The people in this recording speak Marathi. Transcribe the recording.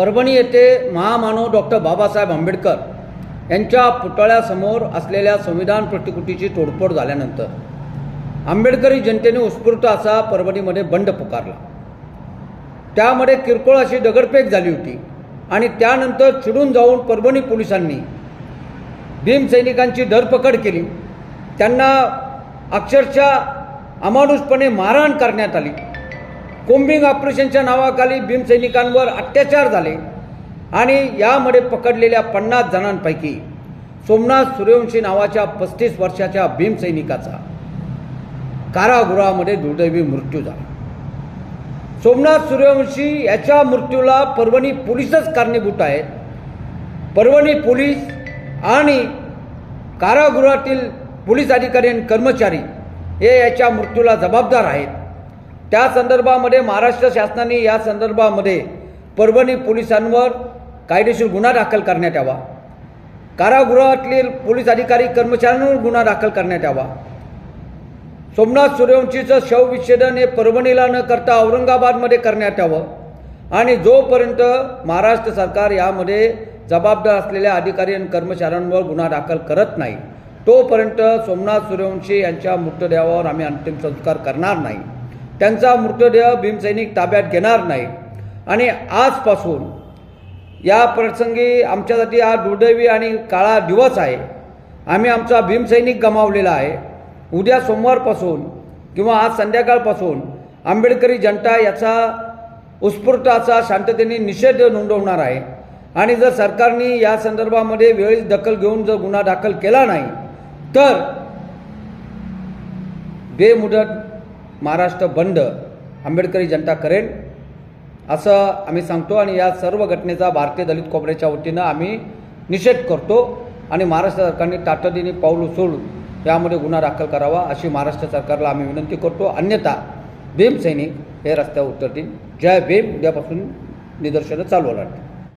परभणी येथे महामानव डॉक्टर बाबासाहेब आंबेडकर यांच्या पुतळ्यासमोर असलेल्या संविधान प्रतिकृतीची तोडफोड झाल्यानंतर आंबेडकरी जनतेने उत्स्फूर्त असा परभणीमध्ये बंड पुकारला. त्यामध्ये किरकोळ अशी दगडफेक झाली होती आणि त्यानंतर चिडून जाऊन परभणी पोलिसांनी भीमसैनिकांची धरपकड केली. त्यांना अक्षरशः अमानुषपणे मारहाण करण्यात आली. कोम्बिंग ऑपरेशनच्या नावाखाली भीमसैनिकांवर अत्याचार झाले आणि यामध्ये पकडलेल्या पन्नास जणांपैकी सोमनाथ सूर्यवंशी नावाच्या पस्तीस वर्षाच्या भीमसैनिकाचा कारागृहामध्ये दुर्दैवी मृत्यू झाला. सोमनाथ सूर्यवंशी याच्या मृत्यूला परभणी पोलीसच कारणीभूत आहेत. परभणी पोलीस आणि कारागृहातील पोलीस अधिकारी आणि कर्मचारी हे याच्या मृत्यूला जबाबदार आहेत. त्या संदर्भामध्ये महाराष्ट्र शासनाने या संदर्भामध्ये परभणी पोलिसांवर कायदेशीर गुन्हा दाखल करण्यात यावा. कारागृहातील पोलीस अधिकारी कर्मचाऱ्यांवर गुन्हा दाखल करण्यात यावा. सोमनाथ सूर्यवंशीचं शवविच्छेदन हे परभणीला न करता औरंगाबादमध्ये करण्यात यावं. आणि जोपर्यंत महाराष्ट्र सरकार यामध्ये जबाबदार असलेल्या अधिकारी आणि कर्मचाऱ्यांवर गुन्हा दाखल करत नाही तोपर्यंत सोमनाथ सूर्यवंशी यांच्या मृतदेहावर आम्ही अंतिम संस्कार करणार नाही. त्यांचा मृतदेह भीमसैनिक ताब्यात घेणार नाही. आणि आजपासून या प्रसंगी आमच्यासाठी हा दुर्दैवी आणि काळा दिवस आहे. आम्ही आमचा भीमसैनिक गमावलेला आहे. उद्या सोमवारपासून किंवा आज संध्याकाळपासून आंबेडकरी जनता याचा उत्स्फूर्त असा शांततेने निषेध नोंदवणार आहे. आणि जर सरकारने या संदर्भामध्ये वेळीच दखल घेऊन जर गुन्हा दाखल केला नाही तर बेमुदत महाराष्ट्र बंद आंबेडकरी जनता करेल असं आम्ही सांगतो आणि या सर्व घटनेचा भारतीय दलित कोपऱ्याच्या वतीनं आम्ही निषेध करतो आणि महाराष्ट्र सरकारने तातडीने पाऊल उचलून यामध्ये गुन्हा दाखल करावा अशी महाराष्ट्र सरकारला आम्ही विनंती करतो. अन्यथा भीमसैनिक हे रस्त्यावर उतरतील. जय भीम उद्यापासून निदर्शनं चालू राहतील